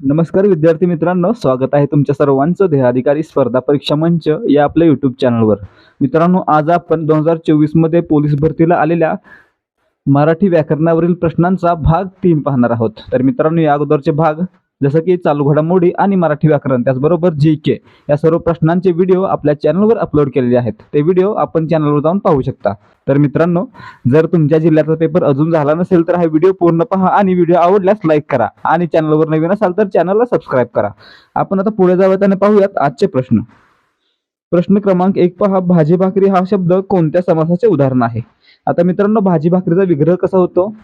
नमस्कार विद्यार्थी मित्रांनो स्वागत आहे तुमच्या सर्वांचं देहाधिकारी स्पर्धा परीक्षा मंच या आपल्या युट्यूब चॅनलवर मित्रांनो आज आपण दोन हजार चोवीसमध्ये पोलीस भरतीला आलेल्या मराठी व्याकरणावरील प्रश्नांचा भाग तीन पाहणार आहोत. तर मित्रांनो या अगोदरचे भाग जसं की चालू घडामोडी आणि मराठी व्याकरण त्याचबरोबर जी के या सर्व प्रश्नांचे व्हिडिओ आपल्या चॅनलवर अपलोड केलेले आहेत. ते व्हिडिओ आपण चॅनलवर जाऊन पाहू शकता. तर मित्रांनो जर तुमच्या जिल्ह्याचा पेपर अजून झाला नसेल तर हा व्हिडिओ पूर्ण पहा आणि व्हिडिओ आवडल्यास लाईक करा. आणि चॅनलवर नवीन असाल तर चॅनलला सबस्क्राईब करा. आपण आता पुढे जाऊयात आणि पाहूयात आजचे प्रश्न. प्रश्न क्रमांक एक पहा. भाजी भाकरी हा शब्द कोणत्या समासाचे उदाहरण आहे? आता मित्रांनो भाजी भाकरीचा विग्रह कसा होतो?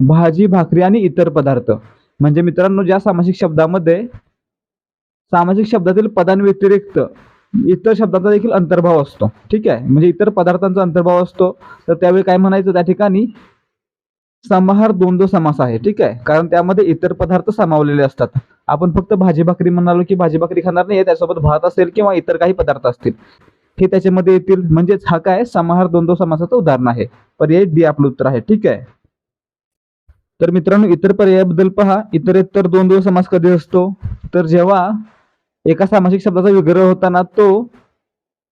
भाजी भाकरी आणि इतर पदार्थ. म्हणजे मित्रांनो ज्या सामासिक शब्दामध्ये सामासिक शब्दातील पदांव्यतिरिक्त इतर शब्दांचा देखील अंतर्भाव असतो. ठीक आहे? म्हणजे इतर पदार्थांचा अंतर्भाव असतो. तर त्यावेळी काय म्हणायचं? त्या ठिकाणी समाहार द्वंद्व समास आहे. ठीक आहे? कारण त्यामध्ये इतर पदार्थ सामावलेले असतात. आपण फक्त भाजी भाकरी म्हणालो की भाजी भाकरी खाणार नाही त्यासोबत भात असेल किंवा इतर काही पदार्थ असतील. हे त्याच्यामध्ये येतील. म्हणजेच हा काय? समाहार द्वंद्व समासाचं उदाहरण आहे. पर्याय डी आपलं उत्तर आहे. ठीक आहे? तर मित्रांनो इतर पर्यायाबद्दल पहा. इतरेतर द्वंद्व समास कधी असतो? तर जेव्हा एका सामासिक शब्दाचा विग्रह होताना तो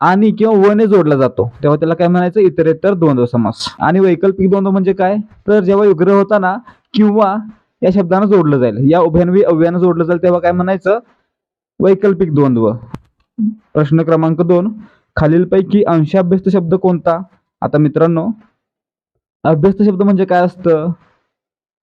आणि किंवा वने जोडला जातो तेव्हा त्याला काय म्हणायचं? इतरेतर द्वंद्व समास. आणि वैकल्पिक द्वंद्व म्हणजे काय? तर जेव्हा विग्रह होताना किंवा या शब्दानं जोडलं जाईल या उभ्यानवी अव्यानं जोडलं जाईल तेव्हा काय म्हणायचं? वैकल्पिक द्वंद्व. प्रश्न क्रमांक दोन. खालीलपैकी अंशाभ्यस्त शब्द कोणता? आता मित्रांनो अभ्यस्त शब्द म्हणजे काय असतं?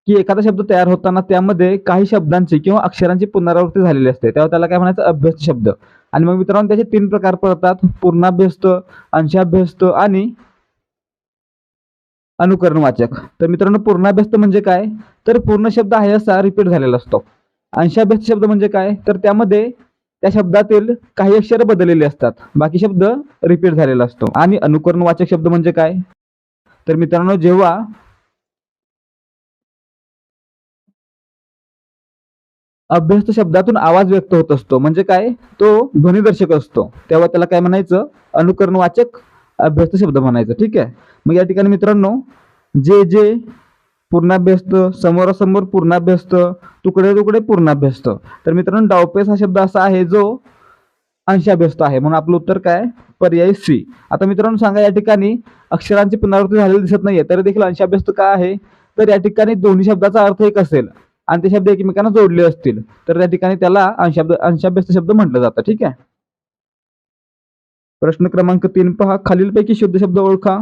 की एखादा शब्द तयार होताना त्यामध्ये काही शब्दांची किंवा अक्षरांची पुनरावृत्ती झालेली असते. तेव्हा त्याला काय म्हणायचं? अभ्यस्त शब्द. आणि मग मित्रांनो त्याचे तीन प्रकार पडतात. पूर्णाभ्यस्त अंशाभ्यस्त आणि अनुकरणवाचक. तर मित्रांनो पूर्णाभ्यस्त म्हणजे काय? तर पूर्ण शब्द आहे असा रिपीट झालेला असतो. अंशाभ्यस्त शब्द म्हणजे काय? तर त्यामध्ये त्या शब्दातील काही अक्षर बदललेले असतात. बाकी शब्द रिपीट झालेला असतो. आणि अनुकरण वाचक शब्द म्हणजे काय? तर मित्रांनो जेव्हा अभ्यस्त शब्दातून आवाज व्यक्त होत असतो. म्हणजे काय? तो ध्वनिदर्शक असतो. तेव्हा त्याला काय म्हणायचं? अनुकरण वाचक अभ्यस्त शब्द म्हणायचं. ठीक आहे? मग या ठिकाणी मित्रांनो जे जे पूर्णाभ्यस्त समोरासमोर पूर्णाभ्यस्त तुकडे तुकडे पूर्णाभ्यस्त. तर मित्रांनो डावपेस हा शब्द असा आहे जो अंशाभ्यस्त आहे. म्हणून आपलं उत्तर काय? पर्याय सी. आता मित्रांनो सांगा या ठिकाणी अक्षरांची पुनरावृत्ती झालेली दिसत नाहीये. तरी देखील अंशाभ्यस्त का आहे? तर या ठिकाणी दोन्ही शब्दाचा अर्थ एक असेल. आणि ते शब्द एकमेकांना जोडले असतील तर त्या ठिकाणी त्याला अंशाब्द अंशाभ्यस्त शब्द म्हटलं जातं ठीक आहे? प्रश्न क्रमांक तीन पहा. खालीलपैकी शुद्ध शब्द ओळखा.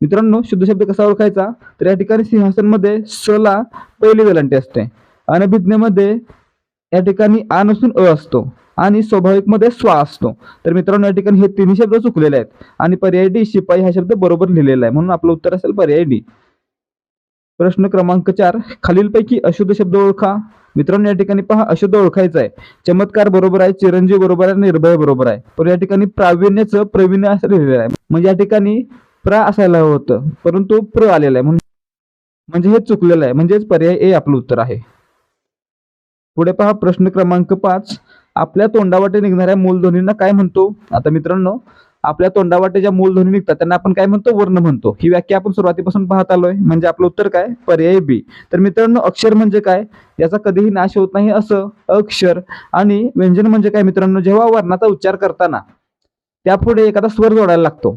मित्रांनो शुद्ध शब्द कसा ओळखायचा? तर या ठिकाणी सिंहासनमध्ये स ला पहिली वेलांटी असते. अनभिज्ञमध्ये या ठिकाणी आ नसून अ असतो आणि स्वाभाविकमध्ये स्वा असतो. तर मित्रांनो या ठिकाणी हे तिन्ही शब्द चुकलेले आहेत. आणि पर्याय डी शिपाई हा शब्द बरोबर लिहिलेला आहे. म्हणून आपलं उत्तर असेल पर्याय डी. प्रश्न क्रमांक चार खालीलपैकी अशुद्ध शब्द ओळखा. मित्रांनो या ठिकाणी पहा अशुद्ध ओळखायचा आहे. चमत्कार बरोबर आहे चिरंजीव बरोबर आहे निर्भय बरोबर आहे. पण या ठिकाणी प्रावीण्याचं प्रवीण्य असं लिहिलेलं आहे. म्हणजे या ठिकाणी प्रा असायला होतं परंतु प्र आलेलं आहे. म्हणून म्हणजे हे चुकलेलं आहे. म्हणजेच पर्याय ए आपलं उत्तर आहे. पुढे पहा प्रश्न क्रमांक पाच. आपल्या तोंडावाटे निघणाऱ्या मूलध्वनींना काय म्हणतो? आता मित्रांनो आपल्या तोंडावाटे ज्या मूलध्वनी निघतात त्यांना आपण काय म्हणतो? वर्ण म्हणतो. ही व्याख्या आपण सुरुवातीपासून पाहत आलोय. म्हणजे आपलं उत्तर काय? पर्याय बी. तर मित्रांनो अक्षर म्हणजे काय? याचा कधीही नाश होत नाही असं. अक्षर आणि व्यंजन म्हणजे काय मित्रांनो? जेव्हा वर्णाचा उच्चार करताना त्यापुढे एखादा स्वर जोडायला लागतो.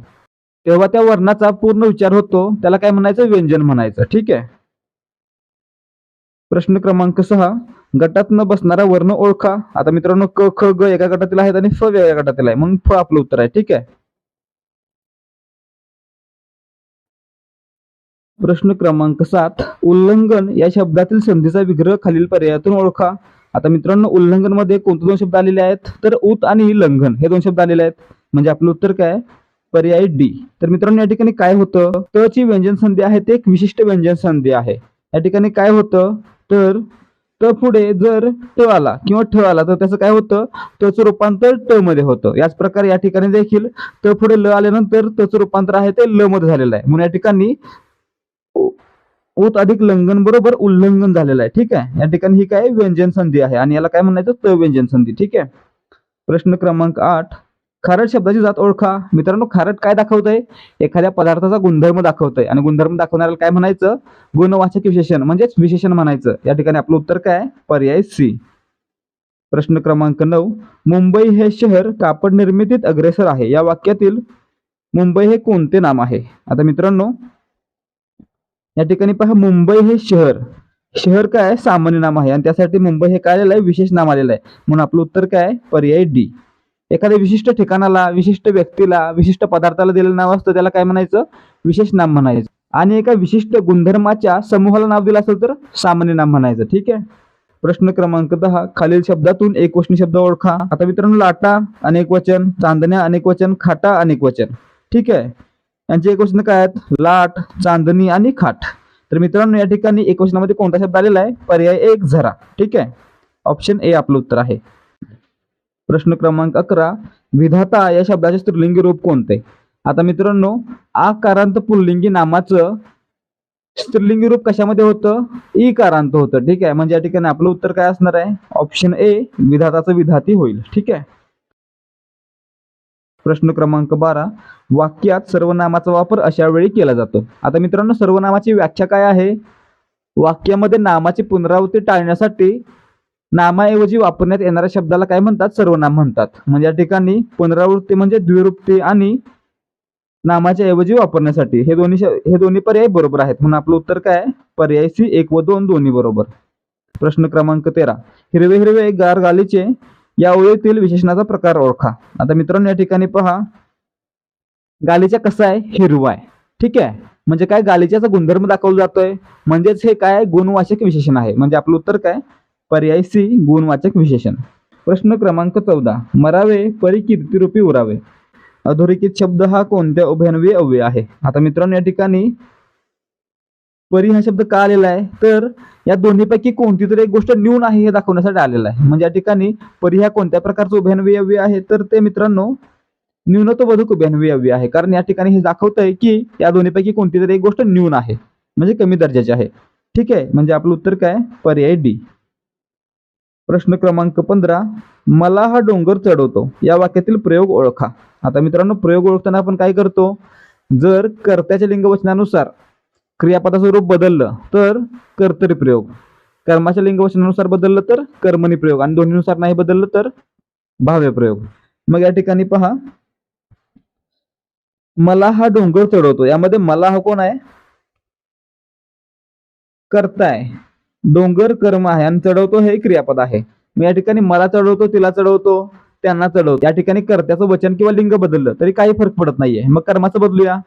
तेव्हा त्या वर्णाचा पूर्ण उच्चार होतो. त्याला काय म्हणायचं? व्यंजन म्हणायचं. ठीक आहे? प्रश्न क्रमांक सहा. गटात न बसणारा वर्ण ओळखा. आता मित्रांनो क ख ग एका गटातील आहेत आणि फ वेगळ्या गटातील आहे. म्हणून फ आपलं उत्तर आहे. ठीक आहे? प्रश्न क्रमांक सात. उल्लंघन या शब्दातील संधीचा विग्रह खालील पर्यायातून ओळखा. आता मित्रांनो उल्लंघनमध्ये कोणते दोन शब्द आलेले आहेत? तर उत आणि लंघन हे दोन शब्द आलेले आहेत. म्हणजे आपलं उत्तर काय? पर्याय डी. तर मित्रांनो या ठिकाणी काय होतं? त ची व्यंजन संधी आहे ते एक विशिष्ट व्यंजन संधी आहे. या ठिकाणी काय होतं? तर त पुढे जर ट आला किंवा ठ आला तर त्याचं काय होतं? तचं रूपांतर ट मध्ये होतं. याच प्रकारे या ठिकाणी देखील त पुढे ल आल्यानंतर तचं रूपांतर आहे ते ल मध्ये झालेलं आहे. म्हणून या ठिकाणी उत अधिक लंघन बरोबर उल्लंघन झालेलं आहे. ठीक आहे? या ठिकाणी ही काय व्यंजन संधी आहे आणि याला काय म्हणायचं? त व्यंजन संधी. ठीक आहे? प्रश्न क्रमांक आठ. खारट शब्दाची जात ओळखा. मित्रांनो खारट काय दाखवतंय? एखाद्या पदार्थाचा गुणधर्म दाखवतंय. आणि गुणधर्म दाखवणाऱ्याला काय म्हणायचं? गुणवाचक विशेषण म्हणजेच विशेषण म्हणायचं. या ठिकाणी आपलं उत्तर काय? पर्याय सी. प्रश्न क्रमांक नऊ. मुंबई हे शहर कापड निर्मितीत अग्रेसर आहे. या वाक्यातील मुंबई हे कोणते नाम आहे? आता मित्रांनो या ठिकाणी पहा मुंबई हे शहर. शहर काय? आहे? सामान्य नाम आहे. आणि त्यासाठी मुंबई हे काय आलेलं आहे? विशेष नाम आलेलं आहे. म्हणून आपलं उत्तर काय आहे? पर्याय डी. एखाद्या विशिष्ट ठिकाणाला विशिष्ट व्यक्तीला विशिष्ट पदार्थाला दिलेलं नाव असतं त्याला काय म्हणायचं? विशेष नाम म्हणायचं. आणि एका विशिष्ट गुणधर्माच्या समूहाला नाव दिलं असेल तर सामान्य नाम म्हणायचं. ठीक आहे? प्रश्न क्रमांक दहा. खालील शब्दातून एक वचनी शब्द ओळखा. आता मित्रांनो लाटा अनेक वचन चांदण्या अनेक वचन खाटा अनेक वचन. ठीक आहे? यांचे एकवचन काय आहेत? लाट चांदणी आणि खाट. तर मित्रांनो या ठिकाणी एक वचनामध्ये कोणता शब्द आलेला आहे? पर्याय एक झरा. ठीक आहे? ऑप्शन ए आपलं उत्तर आहे. प्रश्न क्रमांक अकरा विधाता या शब्दाचे स्त्रीलिंगी रूप कोणते? आता मित्रांनो आकारांत पुल्लिंगी नामाचं स्त्रीलिंगी रूप कशामध्ये होतं? ई कारांत होतं. ठीक आहे? म्हणजे या ठिकाणी आपलं उत्तर काय असणार आहे? ऑप्शन ए विधाताचं विधाती होईल. ठीक आहे? प्रश्न क्रमांक बारा वाक्यात सर्वनामाचा वापर अशा वेळी केला जातो. आता मित्रांनो सर्वनामाची व्याख्या काय आहे? वाक्यामध्ये नामाची पुनरावृत्ती टाळण्यासाठी नामाऐवजी वापरण्यात येणाऱ्या शब्दाला काय म्हणतात? सर्वनाम म्हणतात. म्हणजे या ठिकाणी पुनरावृत्ती म्हणजे द्विवृत्ती आणि नामाच्या ऐवजी वापरण्यासाठी. हे दोन्ही हे दोन्ही पर्याय बरोबर आहेत. म्हणून आपलं उत्तर काय पर्याय सी एक व दोन दोन्ही बरोबर. प्रश्न क्रमांक तेरा. हिरवे हिरवे गार गालीचे या ओळीतील विशेषणाचा प्रकार ओळखा. आता मित्रांनो या ठिकाणी पहा. गालीचा कसा आहे? हिरवा आहे. ठीक आहे? म्हणजे काय? गालिच्याचा गुणधर्म दाखवला जातोय. म्हणजेच हे काय? गुणवाचक विशेषण आहे. म्हणजे आपलं उत्तर काय? पर्याय सी गुणवाचक विशेषण. प्रश्न क्रमांक चौदा. मरावे परी कीर्तिरूपी उरावे. अधोरेखित शब्द हा कोणत्या उभयन्वी अव्यय आहे? आता मित्रांनो या ठिकाणी परी हा शब्द का आलेला आहे? तर या दोन्हीपैकी कोणती तरी एक गोष्ट न्यून आहे हे दाखवण्यासाठी आलेला आहे. म्हणजे या ठिकाणी परी ह्या कोणत्या प्रकारचं उभयन्वी आहे? तर ते मित्रांनो न्यूनत्वबोधक उभयन्वी अव्यय आहे. कारण या ठिकाणी हे दाखवतंय की या दोन्हीपैकी कोणती तरी एक गोष्ट न्यून आहे. म्हणजे कमी दर्जाची आहे. ठीक आहे? म्हणजे आपलं उत्तर काय? पर्याय डी. प्रश्न क्रमांक पंधरा मला हा डोंगर चढवतो. या वाक्यातील प्रयोग ओळखा. आता मित्रांनो प्रयोग ओळखताना आपण काय करतो? जर कर्त्याच्या लिंगवचनानुसार क्रियापदाचं रूप बदललं तर कर्तरी प्रयोग. कर्माच्या लिंगवचनानुसार बदललं तर कर्मणी प्रयोग. आणि दोन्हीनुसार नाही बदललं तर भाव्य प्रयोग. मग या ठिकाणी पहा. मला हा डोंगर चढवतो. यामध्ये मला हा कोण आहे? करताय डोंगर कर्म आहे आणि चढवतो हे क्रियापद आहे. मग या ठिकाणी मला चढवतो तिला चढवतो त्यांना चढवतो. या ठिकाणी कर्त्याचं वचन किंवा लिंग बदललं तरी काही फरक पडत नाहीये. मग कर्माचं बदलूया.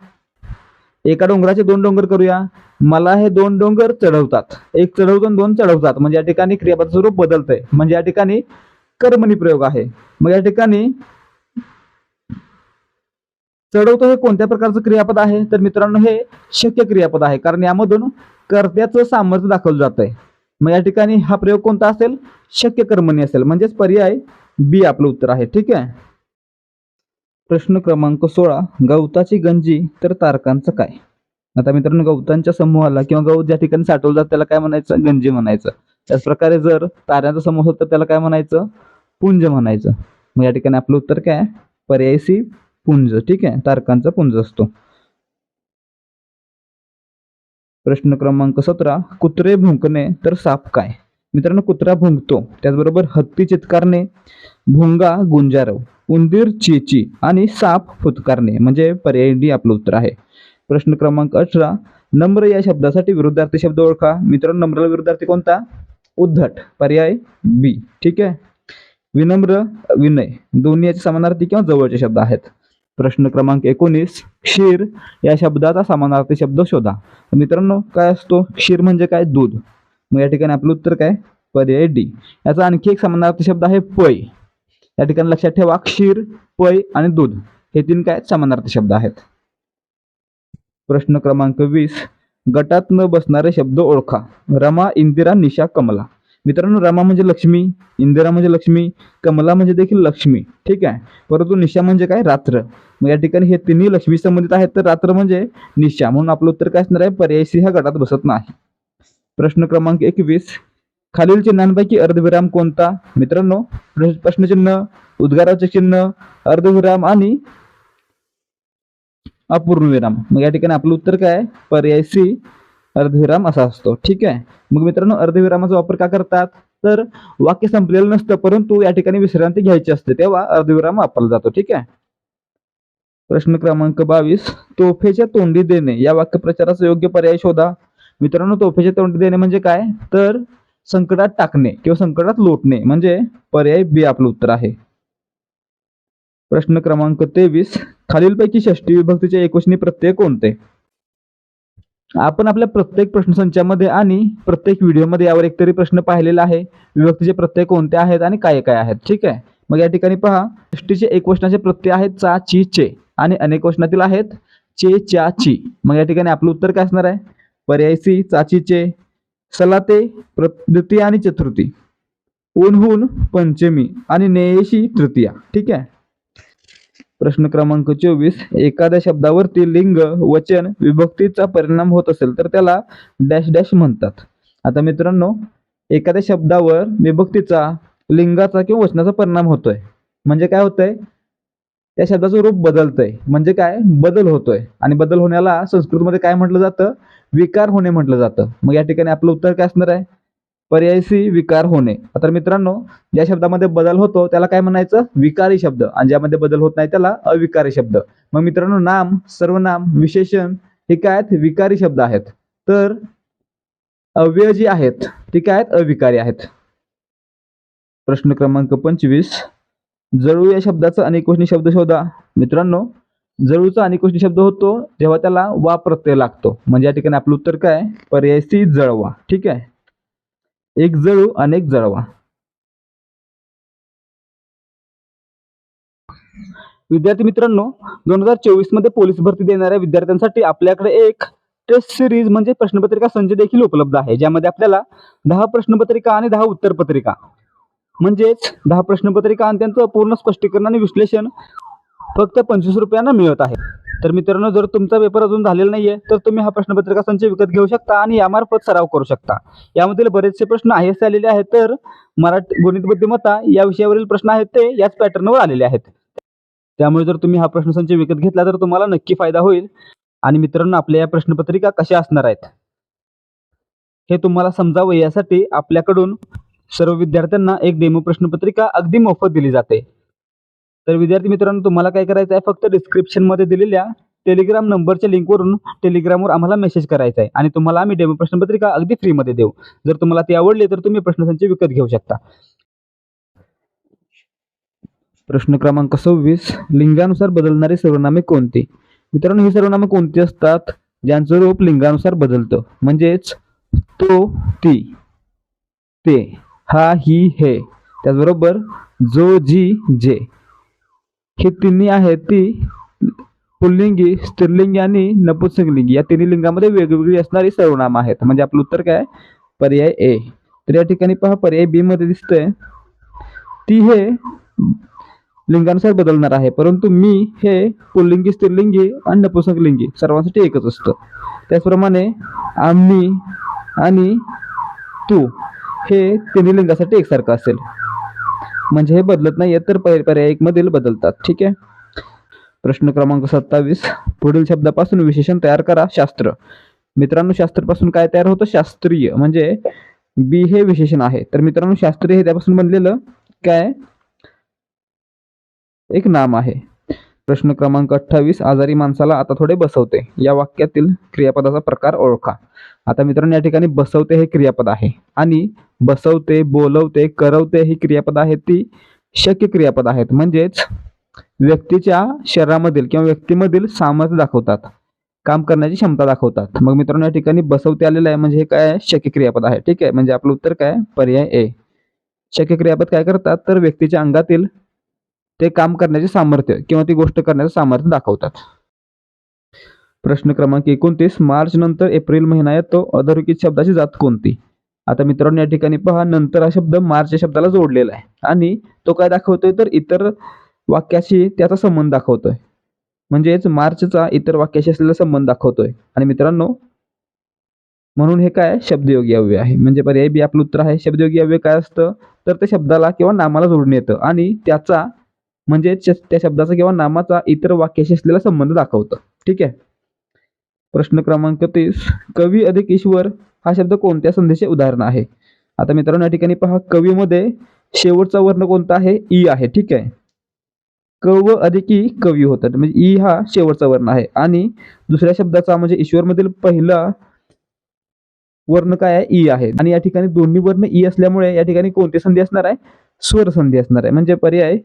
एका डोंगराचे दोन डोंगर करूया. मला हे दोन डोंगर चढवतात. एक चढवतो दोन चढवतात. म्हणजे या ठिकाणी क्रियापद स्वरूप बदलतंय. म्हणजे या ठिकाणी कर्मणी प्रयोग आहे. मग या ठिकाणी चढवतो हे कोणत्या प्रकारचं क्रियापद आहे? तर मित्रांनो हे शक्य क्रियापद आहे. कारण यामधून कर्त्याचं सामर्थ्य दाखवलं जात आहे मग या ठिकाणी हा प्रयोग कोणता असेल? शक्य कर्मणी असेल. म्हणजेच पर्याय बी आपलं उत्तर आहे. ठीक आहे? प्रश्न क्रमांक सोळा गवताची गंजी तर तारकांचं काय? आता मित्रांनो गवतांच्या समूहाला किंवा गवत ज्या ठिकाणी साठवलं जातं त्याला काय म्हणायचं? गंजी म्हणायचं. त्याच प्रकारे जर ताऱ्यांचा समूह होता त्याला काय म्हणायचं? पुंज म्हणायचं. मग या ठिकाणी आपलं उत्तर काय पर्याय सी पुंज. ठीक आहे? तारकांचा पुंज असतो. प्रश्न क्रमांक सतरा कुत्रे भुंकणे तर साप काय? मित्रांनो कुत्रा भुंकतो. त्याचबरोबर हत्ती चित्कारणे भुंगा गुंजारव उंदीर चेची आणि साप फुतकारणे. म्हणजे पर्याय डी आपलं उत्तर आहे. प्रश्न क्रमांक अठरा नम्र या शब्दासाठी विरुद्धार्थी शब्द ओळखा. मित्रांनो नम्र विरुद्धार्थी कोणता? उद्धट. पर्याय बी. ठीक आहे? विनम्र विनय. दोन्ही याचे समानार्थी किंवा जवळचे शब्द आहेत. प्रश्न क्रमांक एकोणीस क्षीर या शब्दाचा समानार्थी शब्द शोधा. मित्रांनो काय असतो? क्षीर म्हणजे काय? दूध. मग या ठिकाणी आपलं उत्तर काय? पर्याय डी. याचा आणखी एक समानार्थी शब्द आहे पै. या ठिकाणी लक्षात ठेवा क्षीर पै आणि दूध हे तीन काय? समानार्थी शब्द आहेत. प्रश्न क्रमांक वीस. गटात न बसणारे शब्द ओळखा. रमा इंदिरा निशा कमला. मित्रांनो रमा म्हणजे लक्ष्मी इंदिरा म्हणजे लक्ष्मी कमला म्हणजे देखील लक्ष्मी. ठीक आहे? परंतु निशा म्हणजे काय? रात्र. मग या ठिकाणी हे तिन्ही लक्ष्मी संबंधित आहेत तर रात्र म्हणजे निशा. म्हणून आपलं उत्तर काय असणार आहे? पर्याय सी हा गटात बसत नाही. प्रश्न क्रमांक एकवीस. खालील चिन्हांपैकी अर्धविराम कोणता? मित्रांनो प्रश्नचिन्ह उद्गाराचे चिन्ह अर्धविराम आणि अपूर्ण विराम मग या ठिकाणी आपलं उत्तर काय पर्याय सी अर्धविराम असा असतो. ठीक आहे? मग मित्रांनो अर्धविरामाचा वापर का करतात? तर वाक्य संपलेलं नसतं परंतु या ठिकाणी विश्रांती घ्यायची असते तेव्हा अर्धविराम वापरला जातो. ठीक आहे? प्रश्न क्रमांक बावीस. तोफेच्या तोंडी देणे. या वाक्यप्रचाराचा योग्य पर्याय शोधा. मित्रांनो तोफेचे तोंड देणे म्हणजे काय? तर संकटात टाकणे किंवा संकटात लोटणे म्हणजे पर्याय बी आपलं उत्तर आहे. प्रश्न क्रमांक तेवीस खालीलपैकी षष्टी विभक्तीचे एकवचनी प्रत्यय कोणते? आपण आपल्या प्रत्येक प्रश्नसंचामध्ये आणि प्रत्येक व्हिडिओमध्ये यावर एकतरी प्रश्न पाहिलेला आहे. विभक्तीचे प्रत्यय कोणते आहेत आणि काय काय आहेत? ठीक आहे? मग या ठिकाणी पहा षष्टीचे एक वचनाचे प्रत्यय आहेत चा ची चे आणि अनेक वचनातील आहेत चे च्या ची. मग या ठिकाणी आपलं उत्तर काय असणार आहे? पर्याय सी सलाते द्वितीय आणि चतुर्थी. ऊनहून पंचमी आणि नेयशी तृतीया. ठीक आहे? प्रश्न क्रमांक चोवीस. एखाद्या शब्दावरती लिंग वचन विभक्तीचा परिणाम होत असेल तर त्याला डॅश डॅश म्हणतात. आता मित्रांनो एखाद्या शब्दावर विभक्तीचा लिंगाचा किंवा वचनाचा परिणाम होतोय. म्हणजे काय होतंय? त्या शब्दाचं रूप बदलतंय. म्हणजे काय? बदल होतोय. आणि बदल होण्याला संस्कृतमध्ये काय म्हटलं जातं? विकार होणे म्हटलं जातं. मग या ठिकाणी आपलं उत्तर काय असणार आहे? पर्याय सी विकार होणे. आता मित्रांनो ज्या शब्दामध्ये बदल होतो त्याला काय म्हणायचं? विकारी शब्द. आणि ज्यामध्ये बदल होत नाही त्याला अविकारी शब्द. मग मित्रांनो नाम सर्वनाम विशेषण हे काय आहेत? विकारी शब्द आहेत. तर अव्यय जी आहेत. ते काय आहेत? अविकारी आहेत. प्रश्न क्रमांक पंचवीस. जळू या शब्दाचा अनेकवचनी शब्द शोधा. मित्रांनो जळूचा अनेकवचनी शब्द होतो जेव्हा त्याला वा प्रत्यय लागतो. म्हणजे या ठिकाणी आपलं उत्तर काय पर्याय सी जळवा. ठीक आहे? एक जळू अनेक जळवा. विद्यार्थी मित्रांनो दोन हजार चोवीसमध्ये पोलीस भरती देणाऱ्या विद्यार्थ्यांसाठी आपल्याकडे एक टेस्ट सिरीज म्हणजे प्रश्नपत्रिका संच देखील उपलब्ध आहे ज्यामध्ये आपल्याला दहा प्रश्नपत्रिका आणि दहा उत्तरपत्रिका म्हणजेच दहा प्रश्नपत्रिका आणि त्यांचं पूर्ण स्पष्टीकरण आणि विश्लेषण फक्त पंचवीस रुपयांना मिळत आहे. तर मित्रांनो जर तुमचा पेपर अजून झालेला नाहीये तर तुम्ही हा प्रश्नपत्रिका संच विकत घेऊ शकता आणि यामार्फत सराव करू शकता. यामधील बरेचसे प्रश्न आहेच आलेले आहेत तर मराठी गणित बुद्धिमत्ता या विषयावरील प्रश्न आहेत ते याच पॅटर्नवर आलेले आहेत. त्यामुळे जर तुम्ही हा प्रश्नसंच विकत घेतला तर तुम्हाला नक्की फायदा होईल. आणि मित्रांनो आपल्या या प्रश्नपत्रिका कशा असणार आहेत? हे तुम्हाला समजावं यासाठी आपल्याकडून सर्व विद्यार्थ्यांना एक डेमो प्रश्नपत्रिका अगदी मोफत दिली जाते. तर विद्यार्थी मित्रांनो तुम्हाला काय करायचं आहे फक्त डिस्क्रिप्शनमध्ये दिलेल्या टेलिग्राम नंबरच्या लिंकवरून टेलिग्रामवर आम्हाला मेसेज करायचा आहे आणि तुम्हाला आम्ही डेमो प्रश्नपत्रिका अगदी फ्रीमध्ये देऊ. जर तुम्हाला ती आवडली तर तुम्ही प्रश्नसंच विकत घेऊ शकता. प्रश्न क्रमांक सव्वीस. लिंगानुसार बदलणारी सर्वनामे कोणती? मित्रांनो ही सर्वनामे कोणती असतात? ज्यांचं रूप लिंगानुसार बदलतं. म्हणजेच तो ती ते हा ही हे. त्याचबरोबर जो जी जे. हे तिन्ही आहेत ती पुल्लिंगी स्त्रीलिंगी आणि नपुंसकलिंगी. या तिन्ही लिंगामध्ये वेगवेगळी असणारी सर्वनामं आहेत. म्हणजे आपलं उत्तर काय? पर्याय ए तर या ठिकाणी पहा पर्याय बी मध्ये दिसतंय ती हे लिंगानुसार बदलणार आहे. परंतु मी हे पुल्लिंगी स्त्रीलिंगी आणि नपुंसकलिंगी सर्वांसाठी एकच असतं. त्याचप्रमाणे आम्ही आणि तू हे तिन्ही लिंगासाठी एकसारखं असेल. म्हणजे हे बदलत नाही तर पर्याय एक मधील बदलतात. ठीक आहे? प्रश्न क्रमांक सत्तावीस. पुढील शब्दापासून विशेषण तयार करा शास्त्र. मित्रांनो शास्त्रपासून काय तयार होतं? शास्त्रीय. म्हणजे बी हे विशेषण आहे. तर मित्रांनो शास्त्रीय हे त्यापासून बनलेलं काय? एक नाम आहे. प्रश्न क्रमांक अठ्ठावीस आजारी माणसाला आता थोडे बसवते. या वाक्यातील क्रियापदाचा प्रकार ओळखा. आता मित्रांनो या ठिकाणी बसवते हे क्रियापद आहे. आणि बसवते बोलवते करवते ही क्रियापद आहेत ती शक्य क्रियापद आहेत. म्हणजेच व्यक्तीच्या शरीरामधील किंवा व्यक्तीमधील सामर्थ्य दाखवतात. काम करण्याची क्षमता दाखवतात. मग मित्रांनो या ठिकाणी बसवते आलेलं आहे म्हणजे हे काय शक्य क्रियापद आहे. ठीक आहे? म्हणजे आपलं उत्तर काय पर्याय ए शक्य क्रियापद काय करतात? तर व्यक्तीच्या अंगातील ते काम करण्याचे सामर्थ्य किंवा ती गोष्ट करण्याचं सामर्थ्य दाखवतात. प्रश्न क्रमांक एकोणतीस मार्च नंतर एप्रिल महिना येतो. अधोरेखित शब्दाची जात कोणती? आता मित्रांनो या ठिकाणी पहा नंतर हा शब्द मार्च या शब्दाला जोडलेला आहे. आणि तो काय दाखवतोय? तर इतर वाक्याशी त्याचा संबंध दाखवतोय. म्हणजेच मार्चचा इतर वाक्याशी असलेला संबंध दाखवतोय. आणि मित्रांनो म्हणून हे काय? शब्दयोगी अव्यय आहे. म्हणजे पर्याय बी आपलं उत्तर आहे. शब्दयोगी अव्यय काय असतं? तर ते शब्दाला किंवा नामाला जोडून येतं. आणि त्याचा म्हणजे त्या शब्दाचा किंवा नामाचा इतर वाक्याशी असलेला संबंध दाखवतं. ठीक आहे? प्रश्न क्रमांक तीस. कवी अधिक ईश्वर हा शब्द कोणत्या संधीचे उदाहरण आहे? आता मित्रांनो या ठिकाणी पहा. कवीमध्ये शेवटचा वर्ण कोणता आहे? ई आहे. ठीक आहे? कव अधिक ई कवी होतात. म्हणजे ई हा शेवटचा वर्ण आहे. आणि दुसऱ्या शब्दाचा म्हणजे ईश्वरमधील पहिला वर्ण काय आहे? ई आहे. आणि या ठिकाणी दोन्ही वर्ण ई असल्यामुळे या ठिकाणी कोणती संधी असणार आहे? स्वर संधी असणार आहे. म्हणजे पर्याय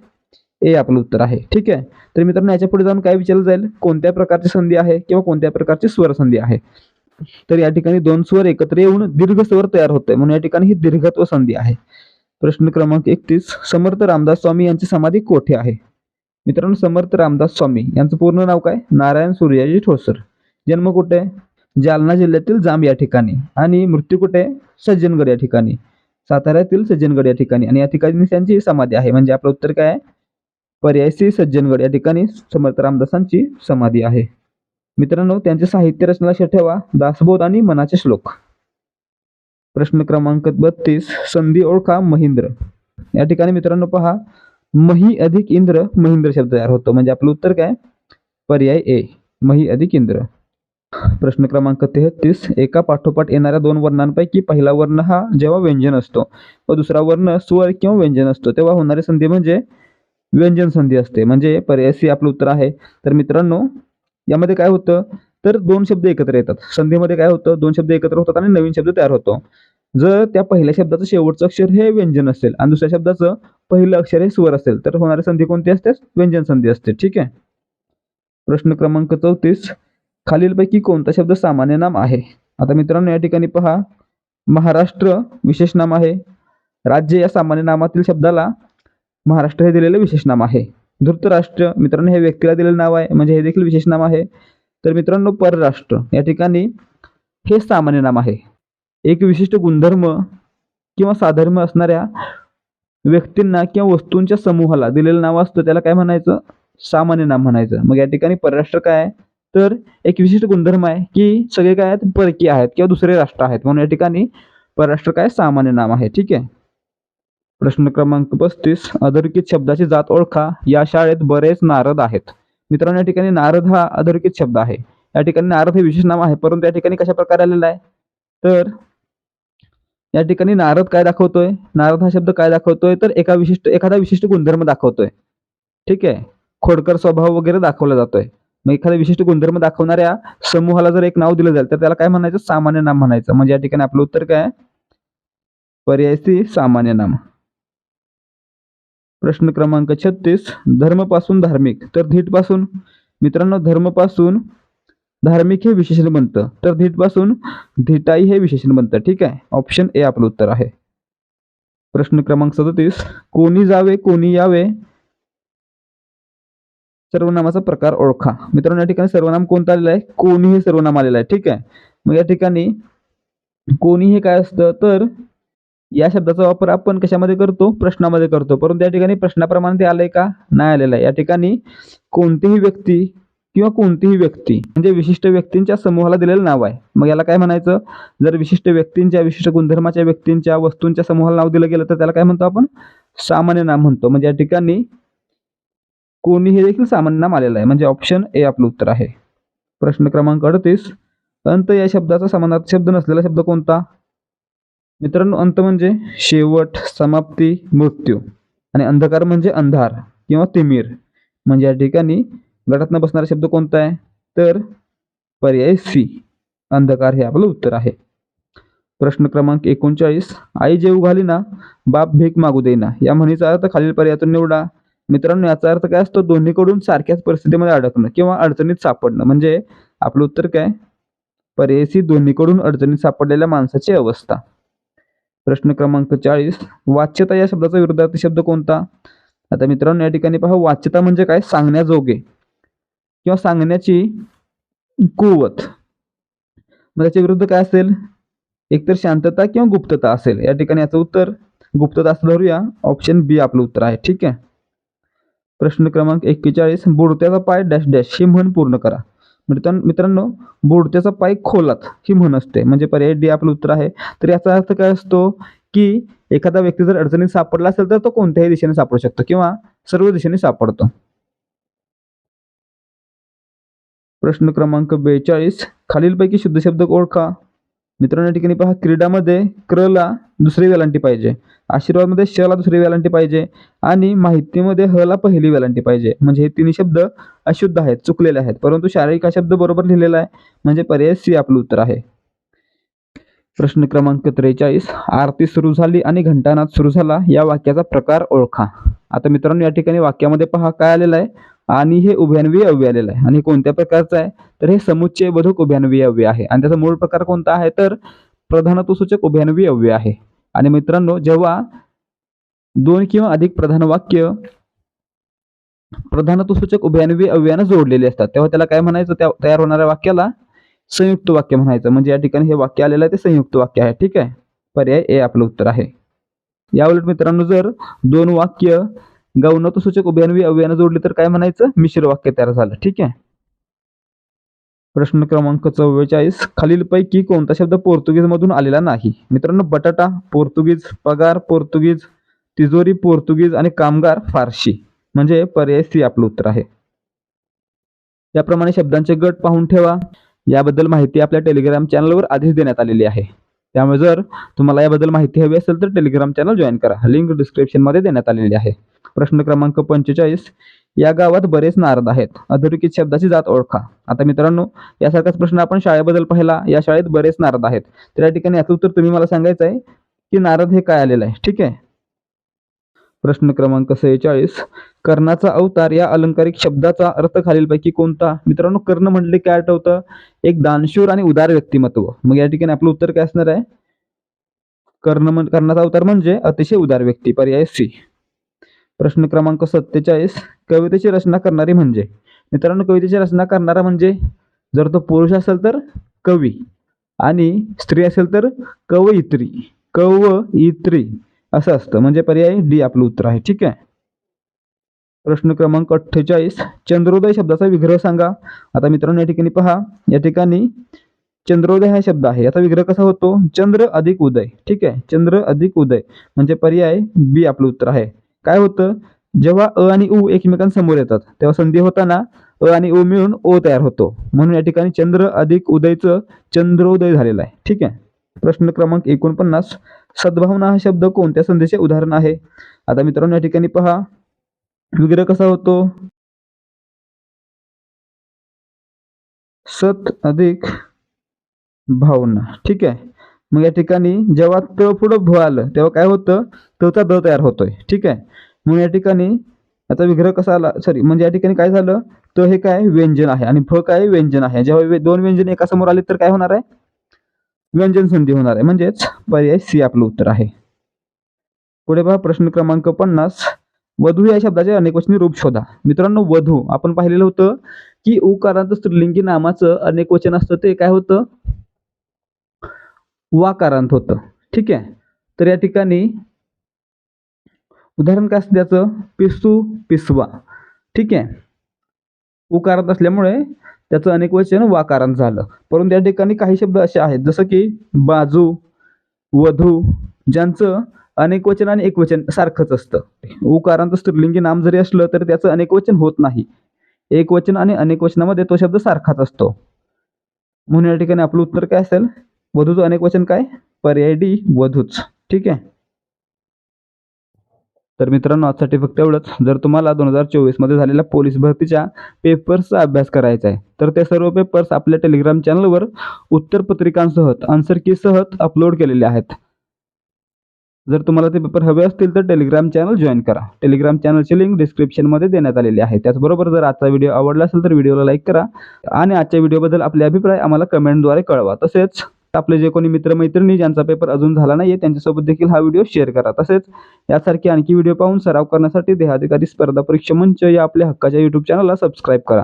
ए आपलं उत्तर आहे. ठीक आहे? तर मित्रांनो याच्यापुढे जाऊन काय विचारलं जाईल? कोणत्या प्रकारची संधी आहे किंवा कोणत्या प्रकारची स्वर संधी आहे? तर या ठिकाणी दोन स्वर एकत्र येऊन दीर्घ स्वर तयार होतोय. म्हणून या ठिकाणी ही दीर्घत्व संधी आहे. प्रश्न क्रमांक एकतीस समर्थ रामदास स्वामी यांची समाधी कोठे आहे? मित्रांनो समर्थ रामदास स्वामी यांचं पूर्ण नाव काय? नारायण सूर्याजी ठोसर. जन्म कुठे? जालना जिल्ह्यातील जांब या ठिकाणी. आणि मृत्यू कुठे? सज्जनगड या ठिकाणी. साताऱ्यातील सज्जनगड या ठिकाणी. आणि या ठिकाणी त्यांची समाधी आहे. म्हणजे आपलं उत्तर काय आहे? पर्याय श्री सज्जनगड या ठिकाणी समर्थ रामदासांची समाधी आहे. मित्रांनो त्यांचे साहित्य रचना लक्षात ठेवा. दासबोध आणि मनाचे श्लोक. प्रश्न क्रमांक बत्तीस संधी ओळखा महिंद्र. या ठिकाणी मित्रांनो पहा मही अधिक इंद्र महिंद्र शब्द तयार होतो. म्हणजे आपलं उत्तर काय? पर्याय ए मही अधिक इंद्र. प्रश्न क्रमांक तेहतीस एका पाठोपाठ येणाऱ्या दोन वर्णांपैकी पहिला वर्ण हा जेव्हा व्यंजन असतो व दुसरा वर्ण स्वर किंवा व्यंजन असतो तेव्हा होणारी संधी म्हणजे व्यंजन संधी असते. म्हणजे पर्याय सी आपलं उत्तर आहे. तर मित्रांनो यामध्ये काय होतं? तर दोन शब्द एकत्र येतात. संधीमध्ये काय होतं? दोन शब्द एकत्र होतात आणि नवीन शब्द तयार होतो. जर त्या पहिल्या शब्दाचं शेवटचं अक्षर हे व्यंजन असेल आणि दुसऱ्या शब्दाचं पहिलं अक्षर हे स्वर असेल तर होणारी संधी कोणती असते? व्यंजन संधी असते. ठीक आहे? प्रश्न क्रमांक चौतीस. खालीलपैकी कोणता शब्द सामान्य नाम आहे? आता मित्रांनो या ठिकाणी पहा. महाराष्ट्र विशेष नाम आहे. राज्य या सामान्य नामातील शब्दाला महाराष्ट्र हे दिलेलं विशेष नाम आहे. धृतराष्ट्र मित्रांनो हे व्यक्तीला दिलेलं नाव आहे. म्हणजे हे देखील विशेष नाम आहे. तर मित्रांनो परराष्ट्र या ठिकाणी हे सामान्य नाम आहे. एक विशिष्ट गुणधर्म किंवा साधर्म असणाऱ्या व्यक्तींना किंवा वस्तूंच्या समूहाला दिलेलं नाव असतं त्याला काय म्हणायचं? सामान्य नाम म्हणायचं. मग या ठिकाणी परराष्ट्र काय आहे? तर एक विशिष्ट गुणधर्म आहे की सगळे काय आहेत? परकीय आहेत किंवा दुसरे राष्ट्र आहेत. म्हणून या ठिकाणी परराष्ट्र काय सामान्य नाम आहे. ठीक आहे? प्रश्न क्रमांक पस्तीस अधोरेखित शब्दाची जात ओळखा. या शाळेत बरेच नारद आहेत. मित्रांनो या ठिकाणी नारद हा अधोरेखित शब्द आहे. या ठिकाणी नारद हे विशेष नाम आहे परंतु या ठिकाणी कशा प्रकारे आलेला आहे? तर या ठिकाणी नारद काय दाखवतोय? नारद हा शब्द काय दाखवतोय? तर एका विशिष्ट एखादा विशिष्ट गुणधर्म दाखवतोय. ठीक आहे? खोडकर स्वभाव वगैरे दाखवला जातोय. मग एखादा विशिष्ट गुणधर्म दाखवणाऱ्या समूहाला जर एक नाव दिलं जाईल तर त्याला काय म्हणायचं? सामान्य नाम म्हणायचं. म्हणजे या ठिकाणी आपलं उत्तर काय पर्याय सामान्य नाम. प्रश्न क्रमांक छत्तीस धर्मपासून धार्मिक. तर धीटपासून? मित्रांनो धर्मपासून धार्मिक हे विशेषण बनतं. तर धीटपासून धीटाई हे विशेषण बनतं. ठीक आहे? ऑप्शन ए आपलं उत्तर आहे. प्रश्न क्रमांक सदतीस कोणी जावे कोणी यावे? सर्वनामाचा प्रकार ओळखा. मित्रांनो या ठिकाणी सर्वनाम कोणता आलेलं आहे? कोणी हे सर्वनाम आलेलं आहे. ठीक आहे? मग या ठिकाणी कोणी हे काय असतं? तर या शब्दाचा वापर आपण कशामध्ये करतो? प्रश्नामध्ये करतो. परंतु या ठिकाणी प्रश्नाप्रमाणे ते आलंय का? नाही आलेलं आहे. या ठिकाणी कोणतीही व्यक्ती किंवा कोणतीही व्यक्ती म्हणजे विशिष्ट व्यक्तींच्या समूहाला दिलेलं नाव आहे. मग याला काय म्हणायचं? जर विशिष्ट व्यक्तींच्या विशिष्ट गुणधर्माच्या व्यक्तींच्या वस्तूंच्या समूहाला नाव दिलं गेलं तर त्याला काय म्हणतो आपण? सामान्य नाम म्हणतो. म्हणजे या ठिकाणी कोणी हे देखील सामान्य नाम आलेलं आहे. म्हणजे ऑप्शन ए आपलं उत्तर आहे. प्रश्न क्रमांक अडतीस. अंत या शब्दाचा समानार्थी शब्द नसलेला शब्द कोणता? मित्रांनो अंत म्हणजे शेवट समाप्ती मृत्यू. आणि अंधकार म्हणजे अंधार किंवा तिमीर. म्हणजे या ठिकाणी गटातनं बसणारा शब्द कोणता आहे? तर पर्याय सी. अंधकार हे आपलं उत्तर आहे. प्रश्न क्रमांक एकोणचाळीस. आई जेव घाली ना बाप भीक मागू देईना. या म्हणीचा अर्थ खालील पर्यायातून निवडा. मित्रांनो याचा अर्थ काय असतो? दोन्हीकडून सारख्याच परिस्थितीमध्ये अडकणं किंवा अडचणीत सापडणं. म्हणजे आपलं उत्तर काय? पर्यायसी दोन्हीकडून अडचणीत सापडलेल्या माणसाची अवस्था. प्रश्न क्रमांक चाळीस. वाच्यता या शब्दाचा विरुद्धार्थी शब्द कोणता? आता मित्रांनो या ठिकाणी पहा वाच्यता म्हणजे काय? सांगण्याजोगे. किंवा सांगण्याची कुवत. मग त्याच्या विरुद्ध काय असेल? एकतर शांतता किंवा गुप्तता असेल. या ठिकाणी याचं उत्तर गुप्तता असं धरूया. ऑप्शन बी आपलं उत्तर आहे. ठीक आहे? प्रश्न क्रमांक एक्केचाळीस. बुडत्याचा पाय डॅश डॅश ही म्हण पूर्ण करा. मित्रांनो मित्रांनो बुडत्याचा पाय खोलात ही म्हण असते. म्हणजे पर्याय डी आपलं उत्तर आहे. तर याचा अर्थ काय असतो की एखादा व्यक्ती जर अडचणीत सापडला असेल तर तो कोणत्याही दिशेने सापडू शकतो किंवा सर्व दिशेने सापडतो. प्रश्न क्रमांक बेचाळीस. खालीलपैकी शुद्ध शब्द ओळखा. मित्रांनो या ठिकाणी पहा क्रीडामध्ये क्रला दुसरी वेलांटी पाहिजे. आशीर्वादमध्ये शला दुसरी वेलांटी पाहिजे आणि माहितीमध्ये हला पहिली वेलांटी पाहिजे. म्हणजे हे तिन्ही शब्द अशुद्ध आहेत चुकलेले आहेत. परंतु शारीरिक हा शब्द बरोबर लिहिलेला आहे म्हणजे पर्याय सी आपलं उत्तर आहे. प्रश्न क्रमांक त्रेचाळीस आरती सुरू झाली आणि घंटानाद सुरू झाला या वाक्याचा प्रकार ओळखा. आता मित्रांनो या ठिकाणी वाक्यामध्ये पहा काय आलेलं आहे? आणि हे उभ्यान्वी अव्यय आलेलं आहे. आणि कोणत्या प्रकारचं आहे? तर हे समुच्चय बोधक उभ्यान्वी अव्यय आहे. आणि त्याचा मूळ प्रकार कोणता आहे? तर प्रधानत्वसूचक उभ्यान्वी अव्यय आहे. आणि मित्रांनो जेव्हा दोन किंवा अधिक प्रधान वाक्य प्रधानत्वसूचक उभ्यानवी अव्ययानं जोडलेले असतात तेव्हा त्याला काय म्हणायचं? त्या तयार होणाऱ्या वाक्याला संयुक्त वाक्य म्हणायचं. म्हणजे या ठिकाणी हे वाक्य आलेलं आहे ते संयुक्त वाक्य आहे. ठीक आहे? पर्याय ए आपलं उत्तर आहे. याउलट मित्रांनो जर दोन वाक्य गौणत्वसूचक उभयान्वी अव्ययानं जोडली तर काय म्हणायचं? मिश्र वाक्य तयार झालं. ठीक आहे? प्रश्न क्रमांक चव्वेचाळीस. खालीलपैकी कोणता शब्द पोर्तुगीज मधून आलेला नाही? मित्रांनो बटाटा पोर्तुगीज पगार पोर्तुगीज तिजोरी पोर्तुगीज आणि कामगार फारशी म्हणजे पर्याय सी आपलं उत्तर आहे. याप्रमाणे शब्दांचे गट पाहून ठेवा. याबद्दल माहिती आपल्या टेलिग्राम चॅनलवर आधीच देण्यात आलेली आहे. त्यामुळे जर तुम्हाला याबद्दल माहिती हवी असेल तर टेलिग्राम चॅनल जॉईन करा. लिंक डिस्क्रिप्शनमध्ये देण्यात आलेली आहे. प्रश्न क्रमांक पंचेचाळीस. या गावात बरेच नारद आहेत. अधोरेखित शब्दाची जात ओळखा. आता मित्रांनो यासारखाच प्रश्न आपण शाळेबद्दल पाहिला. या शाळेत बरेच नारद आहेत. तर या ठिकाणी याचं उत्तर तुम्ही मला सांगायचं आहे की नारद हे काय आलेलं आहे? ठीक आहे? प्रश्न क्रमांक सेहेचाळीस. कर्णाचा अवतार या अलंकारिक शब्दाचा अर्थ खालीलपैकी कोणता? मित्रांनो कर्ण म्हटले काय आठवतं? एक दानशूर आणि उदार व्यक्तिमत्व. मग या ठिकाणी आपलं उत्तर काय असणार आहे? कर्ण म्हण कर्णाचा अवतार म्हणजे अतिशय उदार व्यक्ती पर्याय सी. प्रश्न क्रमांक सत्तेचाळीस. कवितेची रचना करणारी म्हणजे? मित्रांनो कवितेची रचना करणारा म्हणजे? जर तो पुरुष असेल तर कवी आणि स्त्री असेल तर कवयित्री. कवयित्री असं असतं. म्हणजे पर्याय डी आपलं उत्तर आहे. ठीक आहे? प्रश्न क्रमांक अठ्ठेचाळीस. चंद्रोदय शब्दाचा विग्रह सांगा. आता मित्रांनो या ठिकाणी पहा. या ठिकाणी चंद्रोदय हा शब्द आहे. याचा विग्रह कसा होतो? चंद्र अधिक उदय. ठीक आहे? चंद्र अधिक उदय. म्हणजे पर्याय बी आपलं उत्तर आहे. काय होतं? जेव्हा अ आणि उ एकमेकांसमोर येतात तेव्हा संधी होताना अ आणि उ मिळून ओ तयार होतो. म्हणून या ठिकाणी चंद्र अधिक उदयचं चंद्रोदय झालेलं आहे. ठीक आहे? प्रश्न क्रमांक एकोणपन्नास. सद्भावना हा शब्द कोणत्या संधीचे उदाहरण आहे? आता मित्रांनो या ठिकाणी पहा. विग्रह कसा होतो? सत अधिक भावना ठीक आहे. मग या ठिकाणी जेव्हा तेव्हा पुढं भ आलं तेव्हा काय होतं? तचा द तयार होतोय. ठीक आहे. मग या ठिकाणी आता विग्रह कसा आला? सॉरी म्हणजे या ठिकाणी काय झालं? तर हे काय? व्यंजन आहे. आणि भ काय? व्यंजन आहे. जेव्हा वे- दोन व्यंजन एका समोर आले तर काय होणार आहे? व्यंजन संधी होणार आहे. म्हणजेच पर्याय सी आपलं उत्तर आहे. पुढे पहा प्रश्न क्रमांक पन्नास. वधू या शब्दाचे अनेकवचनी रूप शोधा. मित्रांनो वधू. आपण पाहिलेलं होतं की उकारांत स्त्रीलिंगी नामाचं अनेकवचन असतं. ते काय होतं? वाकारांत होतं. ठीक आहे? तर या ठिकाणी उदाहरण काय असतं त्याचं? पिसू पिसवा. ठीक आहे? उकारांत असल्यामुळे त्याचं अनेक वचन वाकारांत झालं. परंतु या ठिकाणी काही शब्द असे आहेत. जसं की बाजू वधू ज्यांचं अनेक वचन आणि एकवचन सारखंच असतं. उकारांत स्त्रीलिंगी नाम जरी असलं तरी त्याचं अनेक वचन होत नाही. एक वचन आणि अनेक वचनामध्ये तो शब्द सारखाच असतो. म्हणून या ठिकाणी आपलं उत्तर काय असेल? वधूचं अनेक वचन काय? पर्याय डी वधूच. ठीक आहे? तर मित्रांनो आजसाठी फक्त एवढंच जर तुम्हाला दोन हजार चोवीसमध्ये झालेल्या पोलीस भरतीच्या पेपर्सचा अभ्यास करायचा आहे तर ते सर्व पेपर्स आपल्या टेलिग्राम चॅनलवर उत्तरपत्रिकांसह आन्सर की सह अपलोड केलेले आहेत. जर तुम्हाला ते पेपर हवे असतील तर टेलिग्राम चॅनल जॉईन करा. टेलिग्राम चॅनलची लिंक डिस्क्रिप्शनमध्ये देण्यात आलेली आहे. त्याचबरोबर जर आजचा व्हिडिओ आवडला असेल तर व्हिडिओला लाईक करा आणि आजच्या व्हिडिओबद्दल आपले अभिप्राय आम्हाला कमेंटद्वारे कळवा. तसेच आपले जे कोणी मित्रमैत्रिणी ज्यांचा पेपर अजून झाला नाही आहे त्यांच्यासोबत देखील हा व्हिडिओ शेअर करा. तसेच यासारखे आणखी व्हिडिओ पाहून सराव करण्यासाठी देहाधिकारी स्पर्धा परीक्षा मंच या आपल्या हक्काच्या यूट्यूब चॅनलला सबस्क्राईब करा.